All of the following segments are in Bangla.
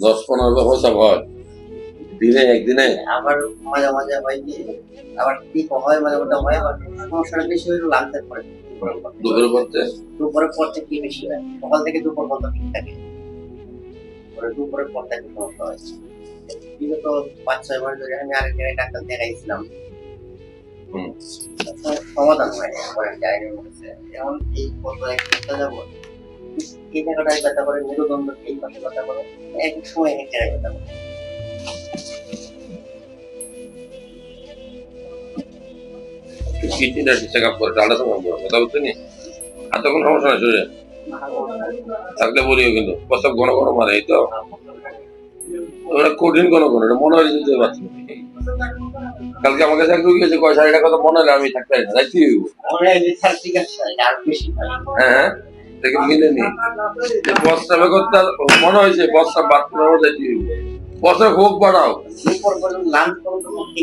দশ পনেরো হসা হয় দিনে একদিনে। আবার মাঝে মাঝে হয় কি আবার ঠিক হয় মাঝে মাঝে হয় আবার সমস্যাটা বেশি হইল লাঞ্চের পরে। দুপুরে পড়তে? দুপুরের পর থেকে বেশি হয়? সকাল থেকে দুপুর পর্যন্ত ঠিক থাকে। পরে দুপুরের পর থেকে সমস্যা হয়। বিগত পাঁচ ছয় মাস ধরে আমি আরেক জায়গায় ডাক্তার দেখাইছিলাম। সমাধান হয় জায়গা বলেছে যেমন এই এক যাব এই জায়গাটায় ব্যথা করে মেরুদণ্ড এই পাশে ব্যথা করে এক এক সময় এক জায়গায় ব্যথা করে। কিডনিটা চেক আপ করে ডালটা সময় কথা বুঝতে নি আর তখন সমস্যা নাই শরীরে। থাকলে বলিও কিন্তু প্রস্তাব ঘন ঘন মারে এই তো। কঠিন ঘন ঘন এটা মনে হয় পারছি কালকে আমার কাছে এক রুগী হয়েছে কয় সাড়ে তো মনে হলে আমি থাকতে পারি না। তাই কি? মনে হয়। দেখে মিলেনি প্রস্তাবে করতে মনে হয়েছে প্রস্তাব বাথরুমের মধ্যে কি হোক বাড়াও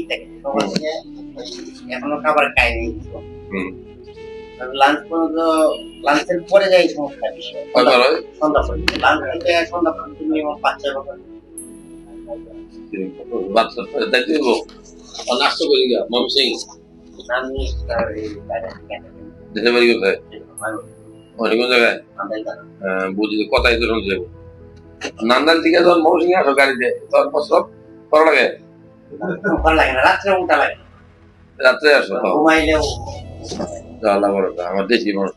থাকে থেকে। এখনও খাবার খাইনি। হুম। লাঞ্চ পর্যন্ত লাঞ্চের পরে যাই সমস্যা বেশি। কয়বার সন্ধ্যা পর্যন্ত। লাঞ্চ থেকে সন্ধ্যা পর্যন্ত মিনিমাম পাঁচ ছয় বাচ্চা নাস্তা করি গা মম সিং। আমি থেকে দেশে বাড়ি কোথায় কোন জায়গায়? বুঝি কথাই তো শুনছে নান্দাল থেকে যখন সিং আসো গাড়িতে। তখন প্রস্তাব করা লাগে? ভালো লাগে না রাত্রে উল্টা লাগে। রাত্রে আসো ঘুমাইলেও আল্লাহ বড় আমার দেশি মানুষ